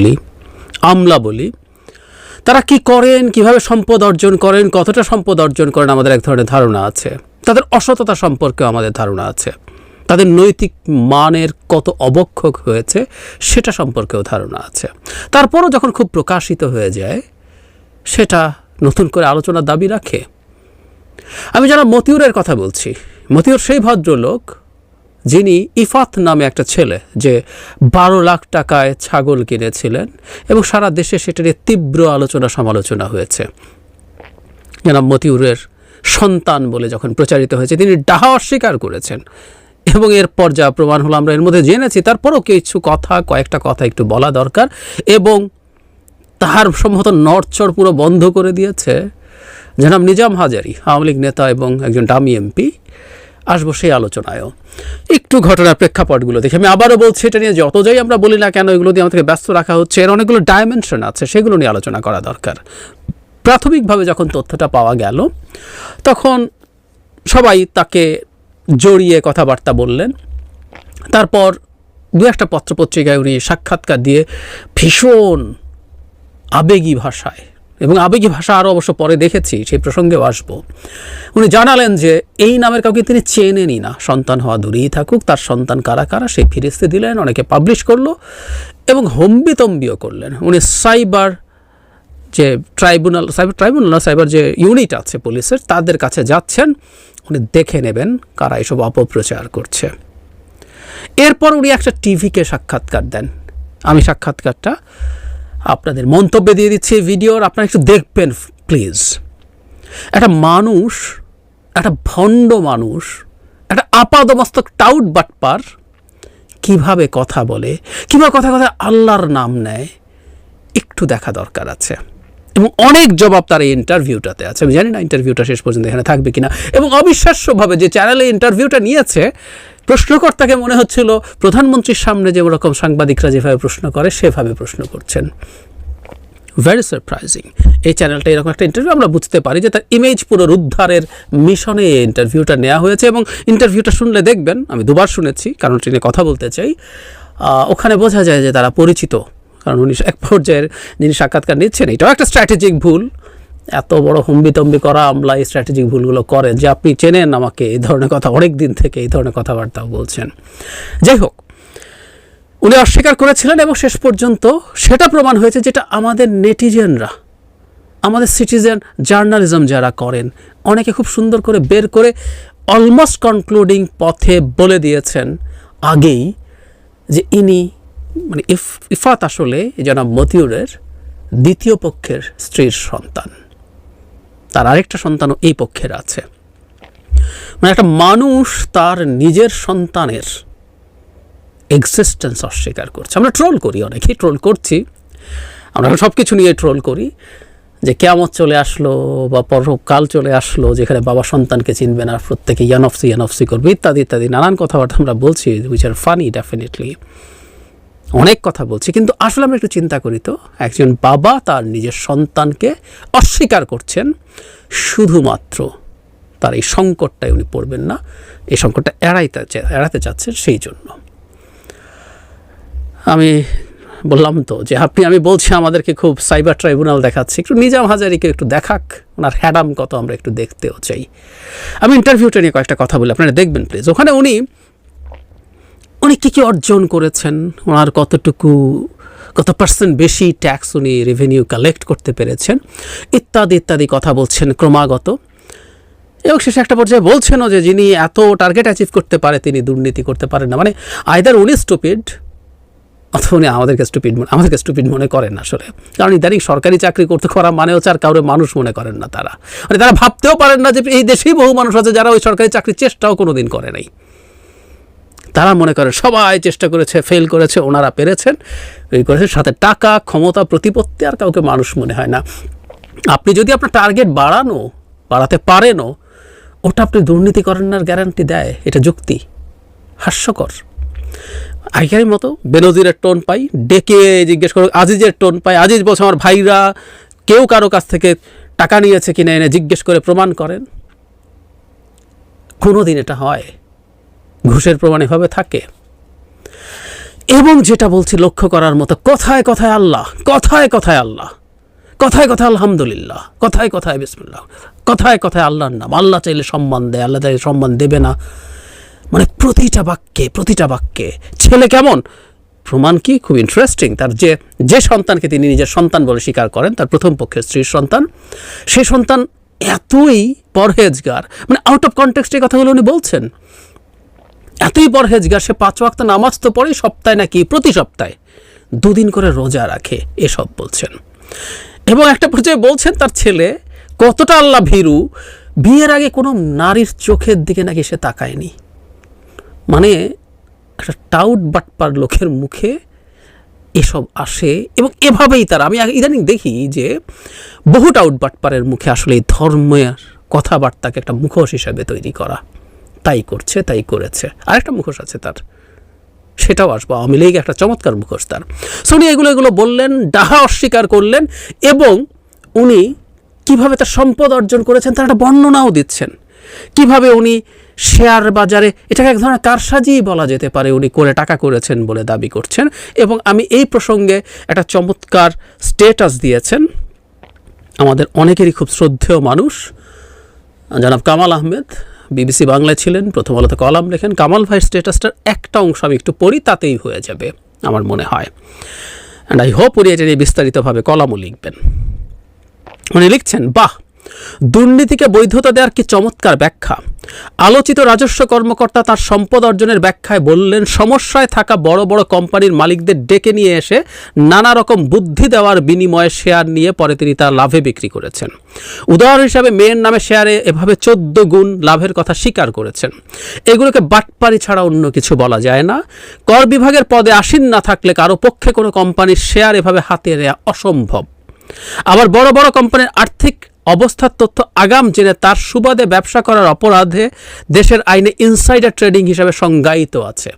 বলি, আমলা বলি, তারা কি করেন, কীভাবে সম্পদ অর্জন করেন, কতটা সম্পদ অর্জন করেন, আমাদের এক ধরনের ধারণা আছে। তাদের অসততা সম্পর্কেও আমাদের ধারণা আছে। তাদের নৈতিক মানের কত অবক্ষক হয়েছে, সেটা সম্পর্কেও ধারণা আছে। তারপরও যখন খুব প্রকাশিত হয়ে যায়, সেটা নতুন করে আলোচনার দাবি রাখে। আমি যারা মতিউরের কথা বলছি, মতিউর সেই ভদ্রলোক যিনি ইফাত নামে একটা ছেলে যে বারো লাখ টাকায় ছাগল কিনেছিলেন এবং সারা দেশে সেটা নিয়ে তীব্র আলোচনা সমালোচনা হয়েছে। জনাব মতিউরের সন্তান বলে যখন প্রচারিত হয়েছে, তিনি ডাহা অস্বীকার করেছেন। এবং এরপর যা প্রমাণ হলো, আমরা এর মধ্যে জেনেছি, তারপরও কিছু কথা, কয়েকটা কথা একটু বলা দরকার। এবং তাহার সম্ভবত নড়চড় পুরো বন্ধ করে দিয়েছে। জনাব নিজাম হাজারি, আওয়ামী লীগ নেতা এবং একজন ডামি এমপি আসব সেই আলোচনায়ও। একটু ঘটনার প্রেক্ষাপটগুলো দেখে। আমি আবারও বলছি, এটা নিয়ে যতটাই আমরা বলি না কেন, এগুলো দিয়ে আমাদেরকে ব্যস্ত রাখা হচ্ছে। এর অনেকগুলো ডাইমেনশন আছে, সেগুলো নিয়ে আলোচনা করা দরকার। প্রাথমিকভাবে যখন তথ্যটা পাওয়া গেল, তখন সবাই তাকে জড়িয়ে কথাবার্তা বললেন। তারপর দু একটা পত্রপত্রিকায় উনি সাক্ষাৎকার দিয়ে ভীষণ আবেগী ভাষায় এবং আবেগী ভাষা আরও অবশ্য পরে দেখেছি, সেই প্রসঙ্গেও আসব। উনি জানালেন যে, এই নামের কাউকে তিনি চেনেনই না। সন্তান হওয়া দূরেই থাকুক, তার সন্তান কারা কারা, সেই ফিরিস্তে দিলেন, অনেকে পাবলিশ করল এবং হম্বিতম্বিও করলেন। উনি সাইবার যে ট্রাইব্যুনাল, সাইবার ট্রাইব্যুনাল না, সাইবার যে ইউনিট আছে পুলিশের, তাদের কাছে যাচ্ছেন, উনি দেখে নেবেন কারা এসব অপপ্রচার করছে। এরপর উনি একটা টিভিকে সাক্ষাৎকার দেন। আমি সাক্ষাৎকারটা আপনাদের মন্তব্যে দিয়ে দিচ্ছি এই ভিডিওর। আপনারা একটু দেখবেন প্লিজ একটা মানুষ, একটা ভণ্ড মানুষ, একটা আপাদমস্তক টাউট বাটপার কীভাবে কথা বলে, কীভাবে কথা কথা আল্লাহর নাম নেয়, একটু দেখা দরকার আছে। এবং অনেক জবাব তার এই ইন্টারভিউটাতে আছে। আমি জানি না ইন্টারভিউটা শেষ পর্যন্ত এখানে থাকবে কিনা। এবং অবিশ্বাস্যভাবে যে চ্যানেলে ইন্টারভিউটা নিয়েছে প্রশ্নকর্তাকে মনে হচ্ছিল প্রধানমন্ত্রীর সামনে যে ওরকম সাংবাদিকরা যেভাবে প্রশ্ন করে, সেভাবে প্রশ্ন করছেন। ভেরি সারপ্রাইজিং এই চ্যানেলটা এরকম একটা ইন্টারভিউ আমরা বুঝতে পারি যে তার ইমেজ পুনরুদ্ধারের মিশনে এই ইন্টারভিউটা নেওয়া হয়েছে এবং ইন্টারভিউটা শুনলে দেখবেন, আমি দুবার শুনেছি, কারণ ট্রেনে কথা বলতে চাই। ওখানে বোঝা যায় যে তারা পরিচিত, কারণ উনি এক পর্যায়ের যিনি সাক্ষাৎকার নিচ্ছেন, এটাও একটা স্ট্র্যাটেজিক ভুল। এত বড় হম্বিতম্বি করা আমলা এই স্ট্র্যাটেজিক ভুলগুলো করেন যে আপনি চেনেন আমাকে এই ধরনের কথা অনেক দিন থেকে এই ধরনের কথাবার্তাও বলছেন। যাই হোক, উনি অস্বীকার করেছিলেন এবং শেষ পর্যন্ত সেটা প্রমাণ হয়েছে যেটা আমাদের নেটিজেনরা, আমাদের সিটিজেন জার্নালিজম যারা করেন, অনেকে খুব সুন্দর করে বের করে অলমোস্ট কনক্লুডিং পথে বলে দিয়েছেন আগেই যে ইনি মানে ইফ, ইফাত আসলে জনাব মতিউরের দ্বিতীয় পক্ষের স্ত্রীর সন্তান। তার আরেকটা সন্তানও এই পক্ষের আছে। মানে একটা মানুষ তার নিজের সন্তানের এক্সিস্টেন্স অস্বীকার করছে। আমরা ট্রোল করি অনেকেই ট্রোল করছি। আমরা সব কিছু নিয়ে ট্রোল করি যে কেমত চলে আসলো বা পরকাল চলে আসলো যেখানে বাবা সন্তানকে চিনবে না, প্রত্যেকে ইয়ানফসি ইয়ানফসি করবে, ইত্যাদি ইত্যাদি। নানান কথাবার্তা আমরা বলছি উইচ আর ফানি ডেফিনেটলি অনেক কথা বলছি, কিন্তু আসলে আমরা একটু চিন্তা করি তো। একজন বাবা তার নিজের সন্তানকে অস্বীকার করছেন, শুধুমাত্র তার এই সংকটটাই উনি পড়বেন না, এই সংকটটা এড়াইতে এড়াতে চাচ্ছেন সেই জন্য। আমি বললাম তো যে, আপনি, আমি বলছি আমাদেরকে খুব সাইবার ট্রাইব্যুনাল দেখাচ্ছি, একটু নিজাম হাজারিকে একটু দেখাক, ওনার হ্যাডাম কত, আমরা একটু দেখতেও চাই। আমি ইন্টারভিউটা নিয়ে কয়েকটা কথা বলি, আপনারা দেখবেন প্লিজ ওখানে উনি উনি কী কী অর্জন করেছেন? ওনার কতটুকু, কত পার্সেন্ট বেশি ট্যাক্স উনি রেভিনিউ কালেক্ট করতে পেরেছেন? ইত্যাদি ইত্যাদি কথা বলছেন ক্রমাগত। এবং শেষে একটা পর্যায়ে বলছেনও যে যিনি এত টার্গেট অ্যাচিভ করতে পারে, তিনি দুর্নীতি করতে পারেন না। মানে আইদার উনি স্টুপিড অথবা উনি আমাদেরকে স্টুপিড মনে, আমাদেরকে স্টুপিড মনে করেন আসলে। কারণ ইদানিং সরকারি চাকরি করতে করা মানে হচ্ছে আর কাউরে মানুষ মনে করেন না তারা। মানে তারা ভাবতেও পারেন না যে এই দেশেই বহু মানুষ আছে যারা ওই সরকারি চাকরির চেষ্টাও কোনো দিন করে নাই। তারা মনে করে সবাই চেষ্টা করেছে ফেল করেছে, ওনারা পেরেছেন, এই করেছে। সাথে টাকা, ক্ষমতা, প্রতিপত্তি আর কাউকে মানুষ মনে হয় না। আপনি যদি আপনার টার্গেট বাড়ানো, বাড়াতে পারেনও ওটা আপনি দুর্নীতি করেন না গ্যারান্টি দেয়। এটা যুক্তি। হাস্যকর। আগেকারের মতো বেনজিরের টোন পাই, ডেকে জিজ্ঞেস করো আজিজের টোন পাই, আজিজ বলছে, আমার ভাইরা কেউ কারও কাছ থেকে টাকা নিয়েছে কিনা? এনে জিজ্ঞেস করে প্রমাণ করেন। কোনো দিন এটা হয়। ঘুষের প্রমাণ এভাবে থাকে। এবং যেটা বলছি লক্ষ্য করার মতো, কথায় কথায় আল্লাহ, কথায় কথায় আল্লাহ, কথায় কথায় আলহামদুলিল্লাহ, কথায় কথায় বিসমুল্লাহ, কথায় কথায় আল্লাহর নাম। আল্লাহ চাইলে সম্মান দেয়, আল্লাহ চাইলে সম্মান দেবে না। মানে প্রতিটা বাক্যে প্রতিটা বাক্যে, ছেলে কেমন? প্রমাণ কি? খুব ইন্টারেস্টিং তার যে যে সন্তানকে তিনি নিজের সন্তান বলে স্বীকার করেন, তার প্রথম পক্ষের স্ত্রীর সন্তান, সে সন্তান এতই পরহেজগার। মানে আউট অফ কনটেক্সট এই কথাগুলো উনি বলছেন। এতই পরহেজগার সে পাঁচ ওয়াক্ত নামাজ তো পড়ে, সপ্তাহে নাকি প্রতি সপ্তাহে। দুদিন করে রোজা রাখে, এসব বলছেন। এবং একটা পর্যায়ে বলছেন তার ছেলে, কতটা আল্লাহ ভীরু, বিয়ের আগে কোনো নারীর চোখের দিকে নাকি সে তাকায়নি। মানে একটা টাউট বাটপার লোকের মুখে এসব আসে, এবং এভাবেই তারা, আমি ইদানিং দেখি যে বহু টাউট বাটপারের মুখে আসলে এই ধর্মের কথাবার্তাকে একটা মুখোশ হিসাবে তৈরি করা। তাই করছে, তাই করেছে। আরেকটা মুখোশ আছে তার। সেটাও আসব, আওয়ামী লীগ একটা চমৎকার মুখোশ তার। সো উনি এগুলো এগুলো বললেন, ডাহা অস্বীকার করলেন এবং উনি কীভাবে তার সম্পদ অর্জন করেছেন তার একটা বর্ণনাও দিচ্ছেন। কীভাবে উনি শেয়ার বাজারে, এটাকে এক ধরনের কারসাজিই বলা যেতে পারে, উনি করে টাকা করেছেন বলে দাবি করছেন এবং আমি এই প্রসঙ্গে একটা চমৎকার স্টেটাস দিয়েছেন। আমাদের অনেকেরই খুব শ্রদ্ধেয় মানুষ, জনাব কামাল আহমেদ বিবিসি বাংলায় ছিলেন, প্রথম আলোতে কলাম লেখেন, কামাল ভাই স্টেটাসটার একটা অংশ আমি একটু পড়ি, তাতেই হয়ে যাবে আমার মনে হয়। অ্যান্ড আই হোপ উনি এটা নিয়ে বিস্তারিতভাবে কলামও লিখবেন। উনি লিখছেন, বাহ! দুর্নীতিকে বৈধতা দেওয়ার কি চমৎকার ব্যাখ্যা? আলোচিত রাজস্ব কর্মকর্তা তার সম্পদ অর্জনের ব্যাখ্যায় বললেন, সমস্যায় থাকা বড় বড় কোম্পানির মালিকদের ডেকে নিয়ে এসে নানা রকম বুদ্ধি দেওয়ার বিনিময়ে শেয়ার নিয়ে পরে তিনি তার লাভে বিক্রি করেছেন। উদাহরণ হিসাবে মেয়ের নামে শেয়ারে এভাবে চোদ্দ গুণ লাভের কথা স্বীকার করেছেন। এগুলোকে বাটপারি ছাড়া অন্য কিছু বলা যায় না। কর বিভাগের পদে আসীন না থাকলে কারও পক্ষে কোনো কোম্পানির শেয়ার এভাবে হাতে নেওয়া অসম্ভব। আবার বড় বড় কোম্পানির আর্থিক অবস্থার তথ্য আগাম জেনে তার সুবাদে ব্যবসা করার অপরাধে দেশের আইনে ইনসাইডার ট্রেডিং হিসাবে সংজ্ঞায়িত আছে।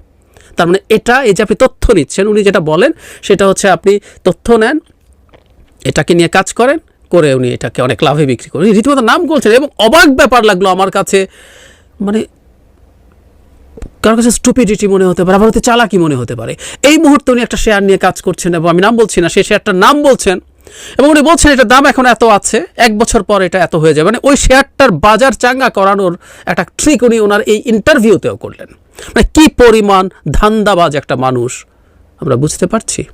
তার মানে এটা, এই যে আপনি তথ্য নিচ্ছেন, উনি যেটা বলেন, সেটা হচ্ছে আপনি তথ্য নেন, এটাকে নিয়ে কাজ করেন, করে উনি এটাকে অনেক লাভে বিক্রি করেন। রীতিমতো নাম করছেন এবং অবাক ব্যাপার লাগল আমার কাছে। মানে কারোর কাছে স্টুপিডিটি মনে হতে পারে, আবার হতে চালাকি মনে হতে পারে। এই মুহূর্তে উনি একটা শেয়ার নিয়ে কাজ করছেন এবং আমি নাম বলছি না, সেই শেয়ারটার নাম বলছেন। এবং উনি বলছেন, এটার দাম এখন এত আছে, এক বছর পর এটা এত হয়ে যাবে। মানে ওই শেয়ারটার বাজার চাঙ্গা করানোর একটা ট্রিক উনি ওনার এই ইন্টারভিউতেও করলেন। মানে কি পরিমাণ ধান্দাবাজ একটা মানুষ, আমরা বুঝতে পারছি।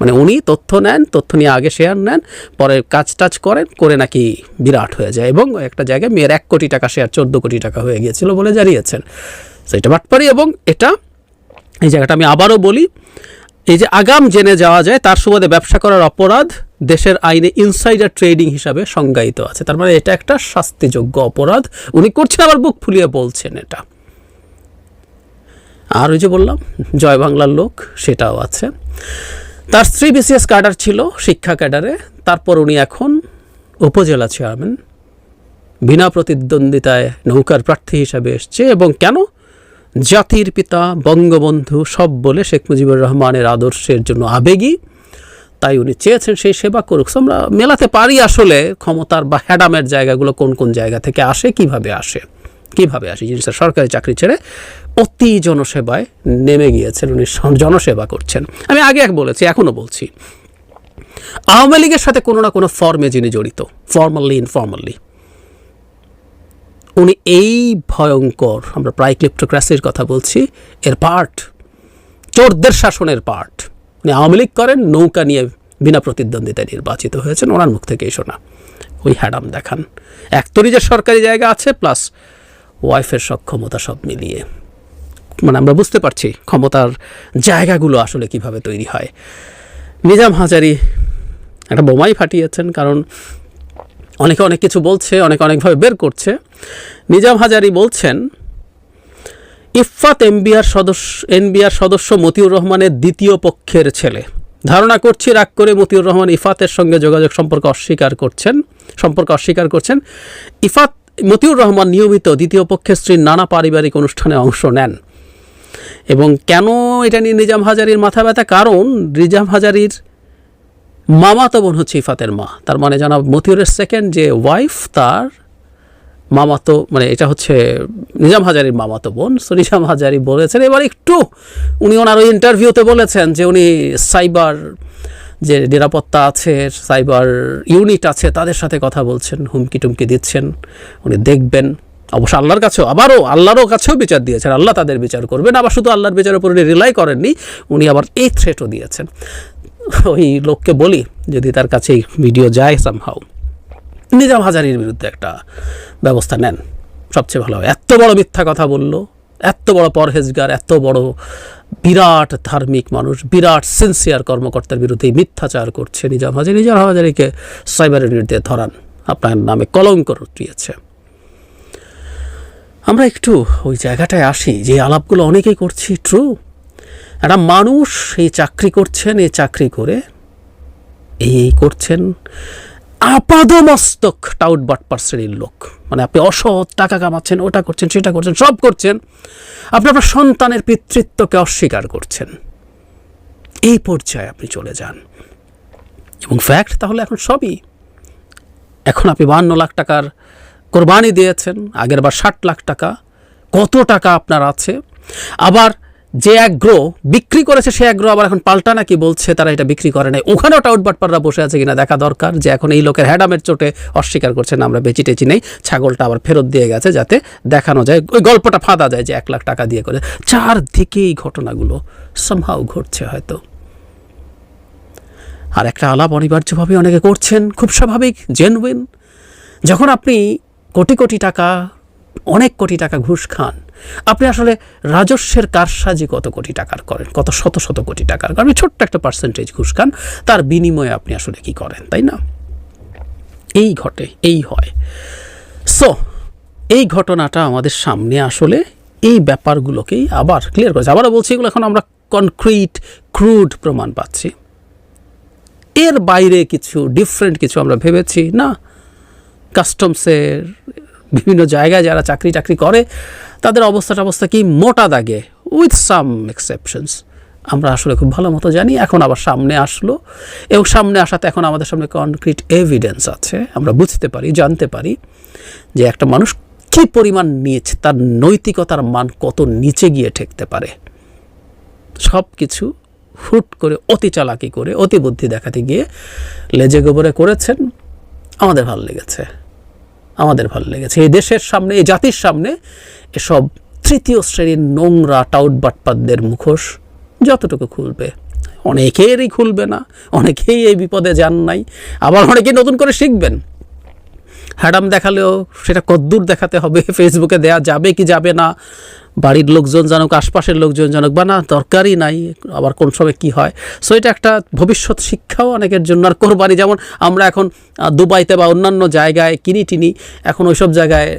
মানে উনি তথ্য নেন, তথ্য নিয়ে আগে শেয়ার নেন, পরে কাজ টাজ করেন, করে নাকি বিরাট হয়ে যায়। এবং একটা জায়গায় মেয়ের এক কোটি টাকা শেয়ার চোদ্দ কোটি টাকা হয়ে গিয়েছিল বলে জানিয়েছেন। সেটা এটা বাটপারি এবং এটা, এই জায়গাটা আমি আবারও বলি, এই যে আগাম জেনে যাওয়া যায়, তার সুবাদে ব্যবসা করার অপরাধ দেশের আইনে ইনসাইডার ট্রেডিং হিসাবে সংজ্ঞায়িত আছে। তার মানে এটা একটা শাস্তিযোগ্য অপরাধ। উনি করছেন, আবার বুক ফুলিয়ে বলছেন এটা। আর ওই যে বললাম, জয় বাংলার লোক, সেটাও আছে। তার স্ত্রী বিসিএস ক্যাডার ছিল, শিক্ষা ক্যাডারে। তারপর উনি এখন উপজেলা চেয়ারম্যান। বিনা প্রতিদ্বন্দ্বিতায় নৌকার প্রার্থী হিসাবে এসছে এবং কেন? জাতির পিতা, বঙ্গবন্ধু, সব বলে শেখ মুজিবুর রহমানের আদর্শের জন্য আবেগী। তাই উনি চেয়েছেন সেই সেবা করুক। আমরা মেলাতে পারি আসলে ক্ষমতার বা হ্যাডামের জায়গাগুলো কোন কোন জায়গা থেকে আসে, কীভাবে আসে কীভাবে আসে। জিনিসটা সরকারি চাকরি ছেড়ে অতি জনসেবায় নেমে গিয়েছেন, উনি জনসেবা করছেন। আমি আগে এক বলেছি, এখনও বলছি। আওয়ামী লীগের সাথে কোনো না কোনো ফর্মে যিনি জড়িত ফর্মালি ইনফর্মালি উনি এই ভয়ঙ্কর, আমরা প্রায় ক্লিপ্টোক্রাসির কথা বলছি, এর পার্ট চোরদের শাসনের পার্ট উনি আওয়ামী লীগ করেন, নৌকা নিয়ে বিনা প্রতিদ্বন্দ্বিতায় নির্বাচিত হয়েছেন। ওনার মুখ থেকেই শোনা। ওই হ্যাডাম দেখান। এক যে সরকারি জায়গা আছে, প্লাস ওয়াইফের সক্ষমতা সব মিলিয়ে। মানে আমরা বুঝতে পারছি ক্ষমতার জায়গাগুলো আসলে কীভাবে তৈরি হয়। নিজাম হাজারি একটা বোমাই ফাটিয়েছেন, কারণ অনেকে অনেক কিছু বলছে, অনেকে অনেকভাবে বের করছে। নিজাম হাজারি বলছেন ইফাত এমবিআর সদস্য, এনবিআর সদস্য মতিউর রহমানের দ্বিতীয় পক্ষের ছেলে। ধারণা করছি রাগ করে মতিউর রহমান ইফাতের সঙ্গে যোগাযোগ সম্পর্ক অস্বীকার করছেন, সম্পর্ক অস্বীকার করছেন। ইফাত মতিউর রহমান নিয়মিত দ্বিতীয় পক্ষের স্ত্রীর নানা পারিবারিক অনুষ্ঠানে অংশ নেন। এবং কেন এটা নিয়ে নিজাম হাজারির মাথা ব্যথা? কারণ নিজাম হাজারির মামা তো বোন হচ্ছে ইফাতের মা। তার মানে জানা মতিউরের সেকেন্ড যে ওয়াইফ তার মামাতো মানে এটা হচ্ছে নিজাম হাজারির মামাতো বোন। সো নিজাম হাজারি বলেছেন, এবার একটু উনি ওনার ওই ইন্টারভিউতে বলেছেন যে উনি সাইবার যে নিরাপত্তা আছে, সাইবার ইউনিট আছে, তাদের সাথে কথা বলছেন হুমকি টুমকি দিচ্ছেন, উনি দেখবেন। অবশ্য আল্লাহর কাছেও, আবারও আল্লাহরও কাছেও বিচার দিয়েছেন, আল্লাহ তাদের বিচার করবেন, আবার শুধু আল্লাহর বিচারের উপর উনি রিলাই করেননি, উনি আবার এই থ্রেটও দিয়েছেন। ওই লোককে বলি, যদি তার কাছে এই ভিডিও যায় সামহাও নিজাম হাজারির বিরুদ্ধে একটা ব্যবস্থা নেন। সবচেয়ে ভালো এত বড় মিথ্যা কথা বলল, এত বড় পরহেজগার, এত বড় বিরাট ধার্মিক মানুষ, বিরাট সিনসিয়ার কর্মকর্তার বিরুদ্ধে মিথ্যাচার করছে নিজাম হাজারি। নিজাম হাজারিকে সাইবার ইউনিট ধরান। আপনার নামে কলঙ্ক রটিয়েছে। আমরা একটু ওই জায়গাটায় আসি, যে আলাপগুলো অনেকেই করছি ট্রু একটা মানুষ এই চাকরি করছেন, এই চাকরি করে এই করছেন আপাদমস্তক টাউট বাটপার শ্রেণির লোক। মানে আপনি অসৎ টাকা কামাচ্ছেন, ওটা করছেন, সেটা করছেন, সব করছেন। আপনি আপনার সন্তানের পিতৃত্বকে অস্বীকার করছেন। এই পর্যায়ে আপনি চলে যান। এবং ফ্যাক্ট তাহলে এখন সবই। এখন আপনি বান্ন লাখ টাকার কোরবানি দিয়েছেন, আগের বার ষাট লাখ টাকা। কত টাকা আপনার আছে? আবার যে অ্যাগ্রো বিক্রি করেছে সে অ্যাগ্রো আবার এখন পাল্টা নাকি বলছে তারা এটা বিক্রি করে নাই। ওখানেও টাউট বাটপাররা বসে আছে কিনা দেখা দরকার যে এখন এই লোকের হ্যাডামের চোটে অস্বীকার করছেন আমরা বেচি টেচি নেই, ছাগলটা আবার ফেরত দিয়ে গেছে যাতে দেখানো যায়। ওই গল্পটা ফাঁদা যায় যে এক লাখ টাকা দিয়ে করে। চারদিকে এই ঘটনাগুলো সম্ভাও ঘটছে হয়তো। আর একটা আলাপ অনিবার্যভাবে অনেকে করছেন, খুব স্বাভাবিক জেনুইন যখন আপনি কোটি কোটি টাকা অনেক কোটি টাকা ঘুষ খান। আপনি আসলে রাজস্বের কারসাজি কত কোটি টাকার করেন? কত শত শত কোটি টাকার? আপনি ছোট্ট একটা পার্সেন্টেজ ঘুষ খান, তার বিনিময়ে আপনি আসলে কি করেন, তাই না? এই ঘটে, এই হয়। সো এই ঘটনাটা আমাদের সামনে আসলে এই ব্যাপারগুলোকেই আবার ক্লিয়ার করেছে। আবারও বলছি, এগুলো এখন আমরা কনক্রিট ক্রুড প্রমাণ পাচ্ছি। এর বাইরে কিছু ডিফারেন্ট কিছু আমরা ভেবেছি, না? কাস্টমসের বিভিন্ন জায়গায় যারা চাকরি টাকরি করে, তাদের অবস্থা অবস্থা কি মোটা দাগে উইথ সাম এক্সেপশনস আমরা আসলে খুব ভালো মতো জানি, এখন আবার সামনে আসলো। এবং সামনে আসাতে এখন আমাদের সামনে কনক্রিট এভিডেন্স আছে। আমরা বুঝতে পারি, জানতে পারি যে একটা মানুষ কী পরিমাণ নিয়েছে তার নৈতিকতার মান কত নিচে গিয়ে ঠেকতে পারে। সব কিছু হুট করে অতি চালাকি করে, অতি বুদ্ধি দেখাতে গিয়ে লেজে গোবরে করেছেন, আমাদের ভালো লেগেছে। আমাদের ভালো লেগেছে। এই দেশের সামনে, এই জাতির সামনে এসব তৃতীয় শ্রেণির নোংরা টাউট বাটপাদদের মুখোশ যতটুকু খুলবে। অনেকেরই খুলবে না, অনেকেই এই বিপদে যান নাই, আবার অনেকেই নতুন করে শিখবেন। হ্যাডাম দেখালেও সেটা কদ্দূর দেখাতে হবে, ফেসবুকে দেয়া যাবে কি যাবে না। বাড়ির লোকজন জানুক, আশপাশের লোকজন জানুক, বা না, দরকারই নাই, আবার কোন সময় কি হয়। সো এটা একটা ভবিষ্যৎ শিক্ষাও অনেকের জন্য আর কোরবানি। যেমন আমরা এখন দুবাইতে বা অন্যান্য জায়গায় কিনি টিনি এখন ওইসব জায়গায়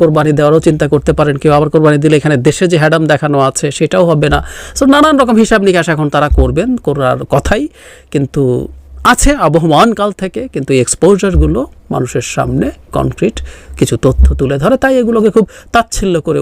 কোরবানি দেওয়ারও চিন্তা করতে পারেন। কেউ আবার কোরবানি দিলে এখানে দেশে যে হ্যাডাম দেখানো আছে, সেটাও হবে না। সো নানান রকম হিসাব নিকাশ এখন তারা করবেন, করার কথাই। কিন্তু আছে আবহমান কাল থেকে, কিন্তু এই এক্সপোজারগুলো মানুষের সামনে কনক্রিট কিছু তথ্য তুলে ধরে। তাই এগুলোকে খুব তাচ্ছিল্য করে